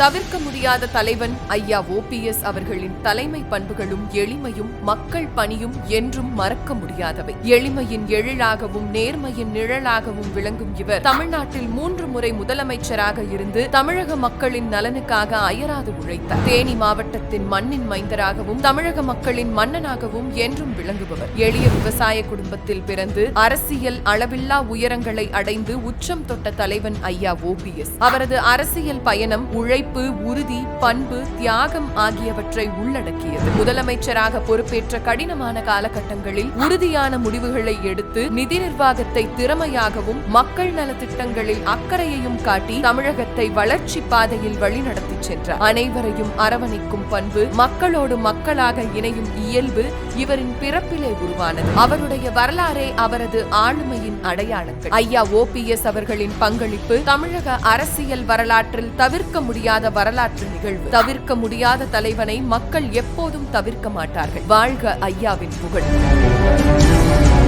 தவிர்க்க முடியாத தலைவன் ஐயா ஓபிஎஸ் அவர்களின் தலைமை பண்புகளும் எளிமையும் மக்கள் பணியும் என்றும் மறக்க முடியாதவை. எளிமையின் எழிலாகவும் நேர்மையின் நிழலாகவும் விளங்கும் இவர் தமிழ்நாட்டில் மூன்று முறை முதலமைச்சராக இருந்து தமிழக மக்களின் நலனுக்காக அயராது உழைத்தார். தேனி மாவட்டத்தின் மண்ணின் மைந்தராகவும் தமிழக மக்களின் மன்னனாகவும் என்றும் விளங்குபவர். எளிய விவசாய குடும்பத்தில் பிறந்து அரசியல் அளவில்லா உயரங்களை அடைந்து உச்சம் தொட்ட தலைவன் ஐயா ஓபிஎஸ் அவரது அரசியல் பயணம் உழைப்பு உறுதி பண்பு தியாகம் ஆகியவற்றை உள்ளடக்கியது. முதலமைச்சராக பொறுப்பேற்ற கடினமான காலகட்டங்களில் உறுதியான முடிவுகளை எடுத்து நிதி நிர்வாகத்தை திறமையாகவும் மக்கள் நலத்திட்டங்களில் அக்கறையையும் காட்டி தமிழகத்தை வளர்ச்சி பாதையில் வழிநடத்தி சென்றார் அனைவரையும் அரவணைக்கும் பண்பு மக்களோடு மக்களாக இணையும் இயல்பு இவரின் பிறப்பிலே உருவானது. அவருடைய வரலாறே அவரது ஆளுமையின் அடையாளங்கள். ஐயா ஓபிஎஸ் அவர்களின் பங்களிப்பு தமிழக அரசியல் வரலாற்றில் தவிர்க்க முடியாத முடியாத வரலாற்று நிகழ்வு. தவிர்க்க முடியாத தலைவனை மக்கள் எப்போதும் தவிர்க்க மாட்டார்கள். வாழ்க ஐயாவின் புகழ்.